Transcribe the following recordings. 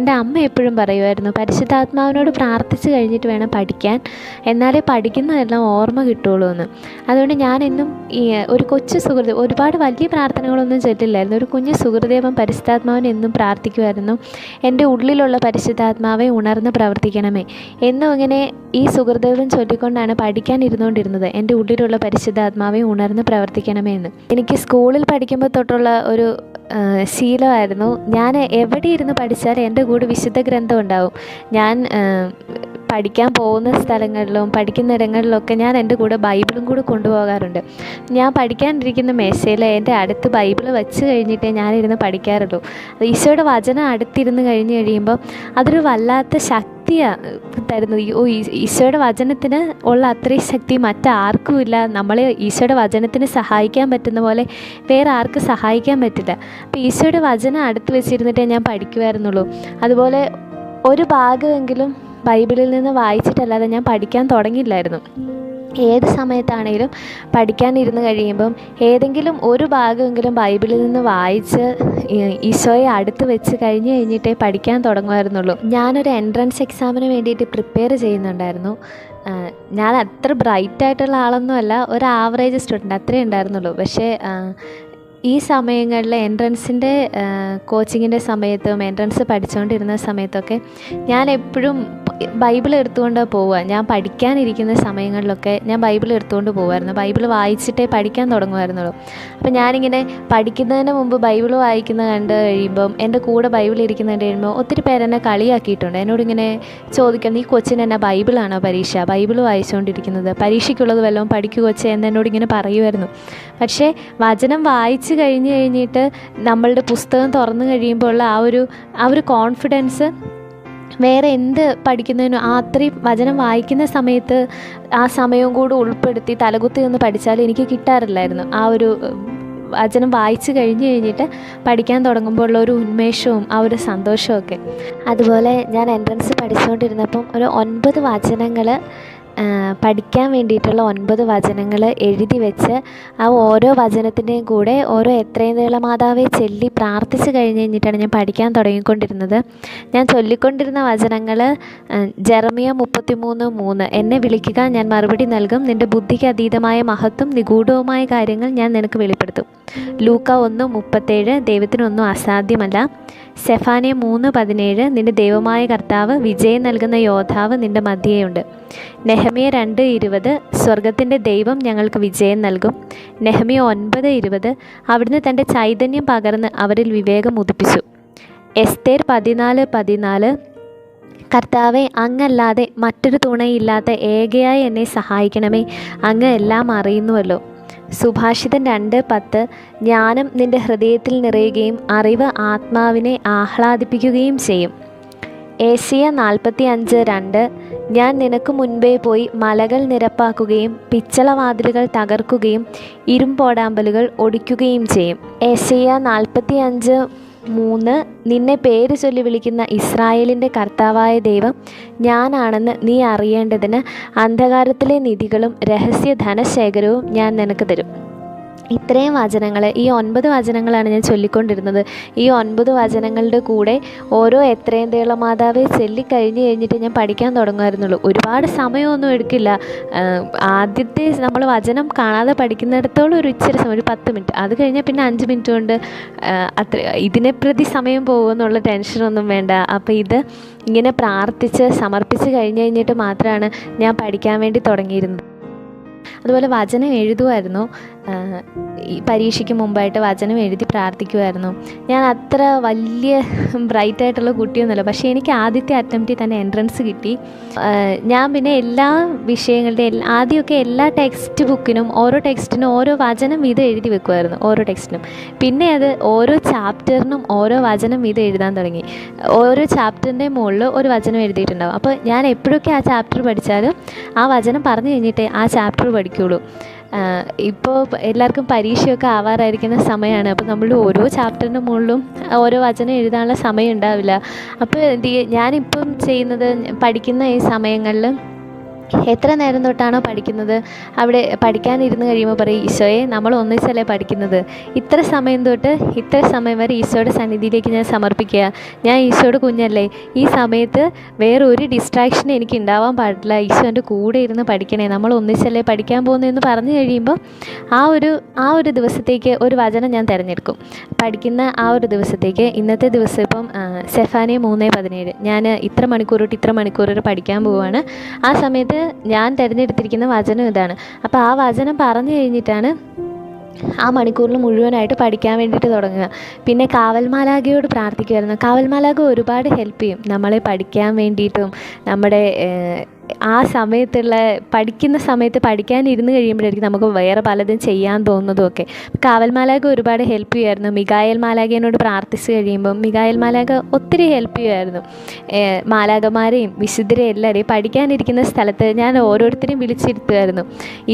എന്റെ അമ്മ എപ്പോഴും പറയുമായിരുന്നു പരിശുദ്ധാത്മാവിനോട് പ്രാർത്ഥിച്ച് കഴിഞ്ഞിട്ട് വേണം പഠിക്കാൻ. എന്നാലേ പഠിക്കുന്നതെല്ലാം ഓർമ്മ കിട്ടുള്ളൂ എന്ന് അതുകൊണ്ട് ഞാൻ ഇന്നും ഈ ഒരു കൊച്ചു സുഹൃത്ത് ഒരുപാട് വലിയ പ്രാർത്ഥനകളൊന്നും ചൊല്ലില്ലായിരുന്നു ഒരു കുഞ്ഞു സുഹൃദേവം പരിശുദ്ധാത്മാവിനെ എന്നും പ്രാർത്ഥിക്കുമായിരുന്നു. എന്റെ ഉള്ളിലുള്ള പരിശുദ്ധാത്മാവെ ഉണർന്ന് പ്രവർത്തിക്കണമേ എന്നും ഇങ്ങനെ ഈ സുഹൃദേവം ചൊല്ലിക്കൊണ്ടാണ് പഠിക്കാൻ ഇരുന്നുകൊണ്ടിരുന്നത്. എന്റെ ഉള്ളിലുള്ള പരിശുദ്ധാത്മാവെ ഉണർന്ന് പ്രവർത്തിക്കണമേ എന്ന് എനിക്ക് സ്കൂളിൽ പഠിക്കുമ്പോൾ തൊട്ടുള്ള ഒരു ശീലമായിരുന്നു. ഞാൻ എവിടെ ഇരുന്ന് പഠിച്ചാലും എന്റെ കൂടെ വിശുദ്ധ ഗ്രന്ഥം ഉണ്ടാവും. ഞാൻ പഠിക്കാൻ പോകുന്ന സ്ഥലങ്ങളിലും പഠിക്കുന്നിടങ്ങളിലൊക്കെ ഞാൻ എന്റെ കൂടെ ബൈബിളും കൂടെ കൊണ്ടുപോകാറുണ്ട്. ഞാൻ പഠിക്കാനിരിക്കുന്ന മേശയിൽ എന്റെ അടുത്ത് ബൈബിൾ വെച്ച് കഴിഞ്ഞിട്ടേ ഞാനിരുന്ന് പഠിക്കാറുള്ളൂ. ഈശോയുടെ വചനം അടുത്തിരുന്ന് കഴിഞ്ഞ് കഴിയുമ്പോൾ അതൊരു വല്ലാത്ത ശക്തിയാണ് തരുന്നത്. ഓ ഈശോയുടെ വചനത്തിന് ഉള്ള അത്രയും ശക്തി മറ്റാർക്കുമില്ല. നമ്മളെ ഈശോയുടെ വചനത്തിന് സഹായിക്കാൻ പറ്റുന്ന പോലെ വേറെ ആർക്കും സഹായിക്കാൻ പറ്റില്ല. അപ്പോൾ ഈശോയുടെ വചനം അടുത്ത് വെച്ചിരുന്നിട്ടേ ഞാൻ പഠിക്കുമായിരുന്നുള്ളൂ അതുപോലെ ഒരു ഭാഗമെങ്കിലും ബൈബിളിൽ നിന്ന് വായിച്ചിട്ടല്ലാതെ ഞാൻ പഠിക്കാൻ തുടങ്ങിയില്ലായിരുന്നു. ഏത് സമയത്താണേലും പഠിക്കാനിരുന്ന് കഴിയുമ്പം ഏതെങ്കിലും ഒരു ഭാഗമെങ്കിലും ബൈബിളിൽ നിന്ന് വായിച്ച് ഈശോയെ അടുത്ത് വെച്ച് കഴിഞ്ഞ് കഴിഞ്ഞിട്ടേ പഠിക്കാൻ തുടങ്ങുമായിരുന്നുള്ളൂ. ഞാനൊരു എൻട്രൻസ് എക്സാമിന് വേണ്ടിയിട്ട് പ്രിപ്പയർ ചെയ്യുന്നുണ്ടായിരുന്നു. ഞാൻ അത്ര ബ്രൈറ്റ് ആയിട്ടുള്ള ആളൊന്നുമല്ല ഒരു ആവറേജ് സ്റ്റുഡന്റ് അത്രേ ഉണ്ടായിരുന്നുള്ളൂ. പക്ഷേ ഈ സമയങ്ങളിൽ എൻട്രൻസിന്റെ കോച്ചിങ്ങിന്റെ സമയത്തും എൻട്രൻസ് പഠിച്ചുകൊണ്ടിരുന്ന സമയത്തൊക്കെ ഞാൻ എപ്പോഴും ബൈബിൾ എടുത്തുകൊണ്ട് പോവുക. ഞാൻ പഠിക്കാനിരിക്കുന്ന സമയങ്ങളിലൊക്കെ ഞാൻ ബൈബിൾ എടുത്തുകൊണ്ട് പോകുമായിരുന്നു ബൈബിൾ വായിച്ചിട്ടേ പഠിക്കാൻ തുടങ്ങുമായിരുന്നുള്ളൂ. അപ്പോൾ ഞാനിങ്ങനെ പഠിക്കുന്നതിന് മുമ്പ് ബൈബിൾ വായിക്കുന്ന കണ്ട് കഴിയുമ്പം എന്റെ കൂടെ ബൈബിൾ ഇരിക്കുന്ന കണ്ട് കഴിയുമ്പോൾ ഒത്തിരി പേരെന്നെ കളിയാക്കിയിട്ടുണ്ട്. എന്നോടിങ്ങനെ ചോദിക്കാം ഈ കൊച്ചിന് എന്നാ ബൈബിളാണോ പരീക്ഷ? ബൈബിൾ വായിച്ചുകൊണ്ടിരിക്കുന്നത് പരീക്ഷയ്ക്കുള്ളത് വല്ലതും പഠിക്കുക കൊച്ചേ എന്ന് എന്നോട് ഇങ്ങനെ പറയുമായിരുന്നു. പക്ഷേ വചനം വായിച്ചു കഴിഞ്ഞ് കഴിഞ്ഞിട്ട് നമ്മളുടെ പുസ്തകം തുറന്നു കഴിയുമ്പോൾ ഉള്ള ആ ഒരു ആ ഒരു കോൺഫിഡൻസ് വേറെ എന്ത് പഠിക്കുന്നതിനും ആ അത്രയും വചനം വായിക്കുന്ന സമയത്ത് ആ സമയവും കൂടെ ഉൾപ്പെടുത്തി തലകുത്തി നിന്ന് പഠിച്ചാൽ എനിക്ക് കിട്ടാറില്ലായിരുന്നു. ആ ഒരു വചനം വായിച്ചു കഴിഞ്ഞ് കഴിഞ്ഞിട്ട് പഠിക്കാൻ തുടങ്ങുമ്പോൾ ഉള്ള ഒരു ഉന്മേഷവും ആ ഒരു സന്തോഷമൊക്കെ അതുപോലെ ഞാൻ എൻട്രൻസ് പഠിച്ചുകൊണ്ടിരുന്നപ്പം ഒരു ഒൻപത് വചനങ്ങൾ പഠിക്കാൻ വേണ്ടിയിട്ടുള്ള ഒൻപത് വചനങ്ങൾ എഴുതി വെച്ച് ആ ഓരോ വചനത്തിന്റെയും കൂടെ ഓരോ എത്രയും നീളമാതാവെ ചൊല്ലി പ്രാർത്ഥിച്ച് കഴിഞ്ഞ് കഴിഞ്ഞിട്ടാണ് ഞാൻ പഠിക്കാൻ തുടങ്ങിക്കൊണ്ടിരുന്നത്. ഞാൻ ചൊല്ലിക്കൊണ്ടിരുന്ന വചനങ്ങൾ ജെറമിയ മുപ്പത്തിമൂന്ന് മൂന്ന്. എന്നെ വിളിക്കുക ഞാൻ മറുപടി നൽകും. നിന്റെ ബുദ്ധിക്ക് അതീതമായ മഹത്വം നിഗൂഢവുമായ കാര്യങ്ങൾ ഞാൻ നിനക്ക് വെളിപ്പെടുത്തും. ലൂക്ക ഒന്ന് മുപ്പത്തേഴ് ദൈവത്തിനൊന്നും അസാധ്യമല്ല. സെഫാനെ മൂന്ന് പതിനേഴ് നിന്റെ ദൈവമായ കർത്താവ് വിജയം നൽകുന്ന യോദ്ധാവ് നിന്റെ മധ്യയുണ്ട്. നെഹമിയ രണ്ട് ഇരുപത് സ്വർഗത്തിന്റെ ദൈവം ഞങ്ങൾക്ക് വിജയം നൽകും. നെഹമിയ ഒൻപത് ഇരുപത് അവിടുന്ന് തന്റെ ചൈതന്യം പകർന്ന് അവരിൽ വിവേകം ഉദിപ്പിച്ചു. എസ്തേർ പതിനാല് പതിനാല് കർത്താവെ അങ്ങല്ലാതെ മറ്റൊരു തുണയില്ലാത്ത ഏകയായി എന്നെ സഹായിക്കണമേ അങ്ങ് എല്ലാം അറിയുന്നുവല്ലോ. സുഭാഷിതൻ രണ്ട് പത്ത് ജ്ഞാനം നിന്റെ ഹൃദയത്തിൽ നിറയുകയും അറിവ് ആത്മാവിനെ ആഹ്ലാദിപ്പിക്കുകയും ചെയ്യും. ഏഷ്യ നാൽപ്പത്തി അഞ്ച് രണ്ട് ഞാൻ നിനക്ക് മുൻപേ പോയി മലകൾ നിരപ്പാക്കുകയും പിച്ചളവാതിലുകൾ തകർക്കുകയും ഇരുമ്പോടാമ്പലുകൾ ഒടിക്കുകയും ചെയ്യും. ഏഷ്യ നാൽപ്പത്തി അഞ്ച് മൂന്ന് നിന്നെ പേര് ചൊല്ലി വിളിക്കുന്ന ഇസ്രായേലിന്റെ കർത്താവായ ദൈവം ഞാനാണെന്ന് നീ അറിയേണ്ടതിന് അന്ധകാരത്തിലെ നിധികളും രഹസ്യ ധനശേഖരവും ഞാൻ നിനക്ക് തരും. ഇത്രയും വചനങ്ങൾ ഈ ഒൻപത് വചനങ്ങളാണ് ഞാൻ ചൊല്ലിക്കൊണ്ടിരുന്നത്. ഈ ഒൻപത് വചനങ്ങളുടെ കൂടെ ഓരോ എത്രയും തേള മാതാവെ ചൊല്ലിക്കഴിഞ്ഞ് കഴിഞ്ഞിട്ട് ഞാൻ പഠിക്കാൻ തുടങ്ങുമായിരുന്നുള്ളൂ. ഒരുപാട് സമയമൊന്നും എടുക്കില്ല. ആദ്യത്തെ നമ്മൾ വചനം കാണാതെ പഠിക്കുന്നിടത്തോളം ഒരു ഇച്ചിരി സമയം ഒരു പത്ത് മിനിറ്റ്. അത് കഴിഞ്ഞാൽ പിന്നെ അഞ്ച് മിനിറ്റ് കൊണ്ട് അത്ര ഇതിനെ പ്രതി സമയം പോകുമെന്നുള്ള ടെൻഷനൊന്നും വേണ്ട. അപ്പോൾ ഇത് ഇങ്ങനെ പ്രാർത്ഥിച്ച് സമർപ്പിച്ച് കഴിഞ്ഞ് കഴിഞ്ഞിട്ട് മാത്രമാണ് ഞാൻ പഠിക്കാൻ വേണ്ടി തുടങ്ങിയിരുന്നത്. അതുപോലെ വചനം എഴുതുമായിരുന്നു ഈ പരീക്ഷയ്ക്ക് മുമ്പായിട്ട് വചനം എഴുതി പ്രാർത്ഥിക്കുമായിരുന്നു ഞാൻ അത്ര വലിയ ബ്രൈറ്റ് ആയിട്ടുള്ള കുട്ടിയൊന്നുമല്ല. പക്ഷേ എനിക്ക് ആദ്യത്തെ അറ്റംപ്റ്റിൽ തന്നെ എൻട്രൻസ് കിട്ടി. ഞാൻ പിന്നെ എല്ലാ വിഷയങ്ങളുടെ എല്ലാ ആദ്യമൊക്കെ എല്ലാ ടെക്സ്റ്റ് ബുക്കിനും ഓരോ ടെക്സ്റ്റിനും ഓരോ വചനം വീതം എഴുതി വെക്കുമായിരുന്നു ഓരോ ടെക്സ്റ്റിനും. പിന്നെ അത് ഓരോ ചാപ്റ്ററിനും ഓരോ വചനം വീതം എഴുതാൻ തുടങ്ങി. ഓരോ ചാപ്റ്ററിന്റെ മുകളിൽ ഒരു വചനം എഴുതിയിട്ടുണ്ടാവും. അപ്പോൾ ഞാൻ എപ്പോഴൊക്കെ ആ ചാപ്റ്റർ പഠിച്ചാലും ആ വചനം പറഞ്ഞു കഴിഞ്ഞിട്ടേ ആ ചാപ്റ്റർ പഠിക്കുകയുള്ളൂ ഇപ്പോൾ എല്ലാവർക്കും പരീക്ഷയൊക്കെ ആവാറായിരിക്കുന്ന സമയമാണ് അപ്പോൾ നമ്മൾ ഓരോ ചാപ്റ്ററിന്റെ മുകളിലും ഓരോ വചനം എഴുതാനുള്ള സമയം ഉണ്ടാവില്ല. അപ്പോൾ ഞാനിപ്പം ചെയ്യുന്നത് പഠിക്കുന്ന ഈ സമയങ്ങളിൽ എത്ര നേരം തൊട്ടാണോ പഠിക്കുന്നത്? അവിടെ പഠിക്കാനിരുന്ന് കഴിയുമ്പോൾ പറയും ഈശോയെ നമ്മൾ ഒന്നിച്ചല്ലേ പഠിക്കുന്നത്. ഇത്ര സമയം തൊട്ട് ഇത്ര സമയം വരെ ഈശോയുടെ സന്നിധിയിലേക്ക് ഞാൻ സമർപ്പിക്കുക. ഞാൻ ഈശോയുടെ കുഞ്ഞല്ലേ. ഈ സമയത്ത് വേറെ ഒരു ഡിസ്ട്രാക്ഷനും എനിക്ക് ഉണ്ടാവാൻ പാടില്ല. ഈശോ എന്റെ കൂടെ ഇരുന്ന് പഠിക്കണേ. നമ്മൾ ഒന്നിച്ചല്ലേ പഠിക്കാൻ പോകുന്നതെന്ന് പറഞ്ഞു കഴിയുമ്പോൾ ആ ഒരു ആ ഒരു ദിവസത്തേക്ക് ഒരു വചനം ഞാൻ തിരഞ്ഞെടുക്കും. പഠിക്കുന്ന ആ ഒരു ദിവസത്തേക്ക് ഇന്നത്തെ ദിവസം ഇപ്പം സെഫാനിയ മൂന്ന് പതിനേഴ്. ഞാൻ ഇത്ര മണിക്കൂർ തൊട്ട് ഇത്ര മണിക്കൂർ വരെ പഠിക്കാൻ പോവുകയാണ് ആ സമയത്ത് ഞാൻ തിരഞ്ഞെടുത്തിരിക്കുന്ന വചനം ഇതാണ്. അപ്പോൾ ആ വചനം പറഞ്ഞു കഴിഞ്ഞിട്ടാണ് ആ മണിക്കൂറിൽ മുഴുവനായിട്ട് പഠിക്കാൻ വേണ്ടിയിട്ട് തുടങ്ങുക. പിന്നെ കാവൽമാലാഖയോട് പ്രാർത്ഥിക്കുമായിരുന്നു കാവൽമാലാഖ ഒരുപാട് ഹെൽപ്പ് ചെയ്യും. നമ്മളെ പഠിക്കാൻ വേണ്ടിയിട്ടും നമ്മുടെ ആ സമയത്തുള്ള പഠിക്കുന്ന സമയത്ത് പഠിക്കാൻ ഇരുന്ന് കഴിയുമ്പോഴായിരിക്കും നമുക്ക് വേറെ പലതും ചെയ്യാൻ തോന്നുന്നതും ഒക്കെ കാവൽ മാലാഖ ഒരുപാട് ഹെൽപ്പ് ചെയ്യുമായിരുന്നു. മികായൽ മാലാഖേനോട് പ്രാർത്ഥിച്ച് കഴിയുമ്പം മികായൽ മാലാഖ ഒത്തിരി ഹെൽപ്പ് ചെയ്യുമായിരുന്നു. മാലാഖമാരെയും വിശുദ്ധരെയും എല്ലാവരെയും പഠിക്കാനിരിക്കുന്ന സ്ഥലത്ത് ഞാൻ ഓരോരുത്തരെയും വിളിച്ചിരുത്തുമായിരുന്നു.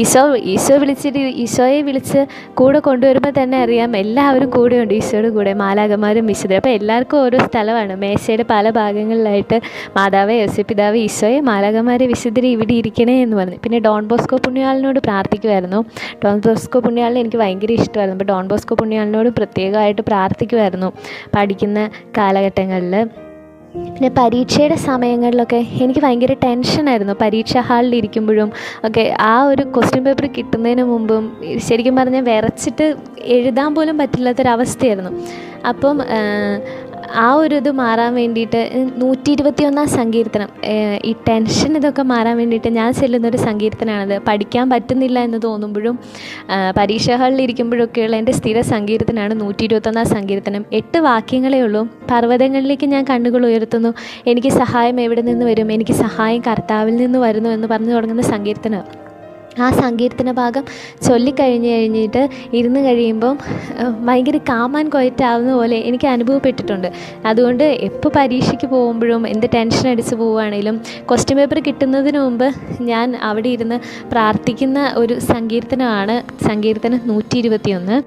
ഈശോ ഈശോ വിളിച്ചിട്ട് ഈശോയെ വിളിച്ച് കൂടെ കൊണ്ടുവരുമ്പോൾ തന്നെ അറിയാം എല്ലാവരും കൂടെയുണ്ട് ഈശോയുടെ കൂടെ മാലാഖമാരും വിശുദ്ധരും. അപ്പോൾ എല്ലാവർക്കും ഓരോ സ്ഥലമാണ്. മേശയുടെ പല ഭാഗങ്ങളിലായിട്ട് യേശു യോസപിതാവ് ഈശോയെ മാലാഖമാരെ വിശുദ്ധരെ ഇവിടെ ഇരിക്കണേ എന്ന് പറഞ്ഞു. പിന്നെ ഡോൺ ബോസ്കോ പുണ്യാളിനോട് പ്രാർത്ഥിക്കുമായിരുന്നു ഡോൺ ബോസ്കോ പുണ്യാളിനെ എനിക്ക് ഭയങ്കര ഇഷ്ടമായിരുന്നു. അപ്പോൾ ഡോൺ ബോസ്കോ പുണ്യാളിനോട് പ്രത്യേകമായിട്ട് പ്രാർത്ഥിക്കുമായിരുന്നു പഠിക്കുന്ന കാലഘട്ടങ്ങളിൽ. പിന്നെ പരീക്ഷയുടെ സമയങ്ങളിലൊക്കെ എനിക്ക് ഭയങ്കര ടെൻഷനായിരുന്നു പരീക്ഷാ ഹാളിൽ ഇരിക്കുമ്പോഴും ഒക്കെ ആ ഒരു ക്വസ്റ്റ്യൻ പേപ്പർ കിട്ടുന്നതിന് മുമ്പും ശരിക്കും പറഞ്ഞാൽ വിറച്ചിട്ട് എഴുതാൻ പോലും പറ്റില്ലാത്തൊരവസ്ഥയായിരുന്നു. അപ്പം ആ, ഒരു ഇത് മാറാൻ വേണ്ടിയിട്ട് നൂറ്റി ഇരുപത്തി ഒന്നാം സങ്കീർത്തനം ഈ ടെൻഷൻ ഇതൊക്കെ മാറാൻ വേണ്ടിയിട്ട് ഞാൻ ചെല്ലുന്നൊരു സങ്കീർത്തനമാണത് പഠിക്കാൻ പറ്റുന്നില്ല എന്ന് തോന്നുമ്പോഴും പരീക്ഷാ ഹാളിൽ ഇരിക്കുമ്പോഴൊക്കെയുള്ള എന്റെ സ്ഥിര സങ്കീർത്തനമാണ് നൂറ്റി ഇരുപത്തൊന്നാം സങ്കീർത്തനം. എട്ട് വാക്യങ്ങളേ ഉള്ളൂ. പർവതങ്ങളിലേക്ക് ഞാൻ കണ്ണുകൾ ഉയർത്തുന്നു. എനിക്ക് സഹായം എവിടെ നിന്ന് വരും? എനിക്ക് സഹായം കർത്താവിൽ നിന്ന് വരുന്നു എന്ന് പറഞ്ഞു തുടങ്ങുന്ന സങ്കീർത്തനം. ആ സങ്കീർത്തന ഭാഗം ചൊല്ലിക്കഴിഞ്ഞ് കഴിഞ്ഞിട്ട് ഇരുന്ന് കഴിയുമ്പം ഭയങ്കര കാമാൻ കൊയറ്റാവുന്ന പോലെ എനിക്ക് അനുഭവപ്പെട്ടിട്ടുണ്ട്. അതുകൊണ്ട് എപ്പോൾ പരീക്ഷയ്ക്ക് പോകുമ്പോഴും എന്ത് ടെൻഷൻ അടിച്ച് പോവുകയാണെങ്കിലും ക്വസ്റ്റ്യൻ പേപ്പർ കിട്ടുന്നതിന് മുമ്പ് ഞാൻ അവിടെ ഇരുന്ന് പ്രാർത്ഥിക്കുന്ന ഒരു സങ്കീർത്തനമാണ് സങ്കീർത്തനം നൂറ്റി ഇരുപത്തിയൊന്ന്